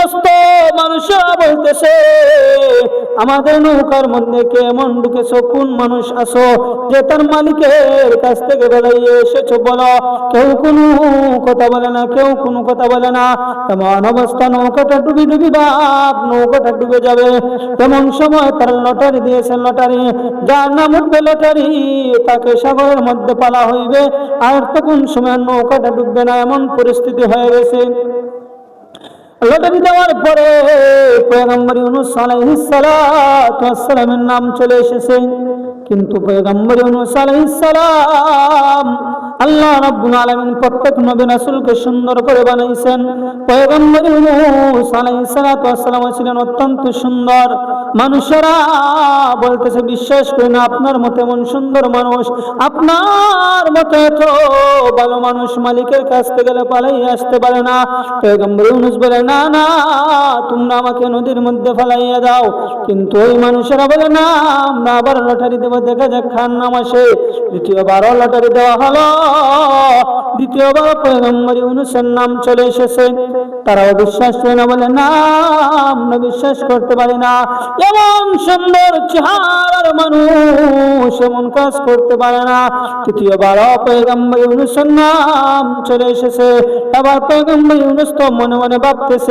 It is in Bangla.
সমস্ত মানুষরা বলতেছে, আমাদের নৌকার মধ্যে কে এমন ঢুকেছো? কোন মানুষ আসো যে তার মালিকের কাছ থেকে বেড়াইয়ে এসেছ বলো। কেউ কোনো কথা বলে না, কেউ কোনো কথা বলে না। এমন অবস্থা, নৌকাটা ডুবি ডুবি বাপ, নৌকাটা ডুবে যাবে। তেমন সময় তার লটারি দিয়েছেন লটারি। যার নাম উঠবে লটারি, তাকে সাগরের মধ্যে পালা হইবে। আর তখন সময় নৌকাটা ডুববে না, এমন পরিস্থিতি হয়ে গেছে। লটারি দেওয়ার পরে পয়গম্বর ইউনুস আলাইহিস সালাতু ওয়াস সালামের নাম চলে এসেছে। কিন্তু পয়গম্বর ইউনুস আল্লাহ রাব্বুল আলামিন প্রত্যেক নবী রাসূলকে সুন্দর করে বানাইছেন। পয়গম্বর ইউনুস আলাইহিস সালাম ছিলেন অত্যন্ত সুন্দর। মানুষেরা বলতেছে, বিশ্বাস করি না আপনার মতো এমন সুন্দর মানুষ, আপনার মতো এত ভালো মানুষ মালিকের কাছ থেকে গেলে পালাই আসতে পারে না। পয়গম্বর ইউনুস বলে, না না, তোমরা আমাকে নদীর মধ্যে ফেলাইয়া দাও। কিন্তু ওই মানুষেরা বলে, না, আমরা আবার লটারি দেবো, দেখা যাক খান নাম আসে দ্বিতীয়বারও লটারি দেওয়া হলো। দ্বিতীয়বার পয়গম্বর ইউনুসের নাম চলে এসেছে। তারাও বিশ্বাস করে না, বলে, না, আমরা বিশ্বাস করতে পারি না। এমন সুন্দর চেহারার মানুষ এমন কাজ করতে পারে না। তৃতীয়বারও পয়গম্বর ইউনুসের নাম চলে এসেছে। এবার পয়গম্বর ইউনুস তো মনে মনে ভাবতেছে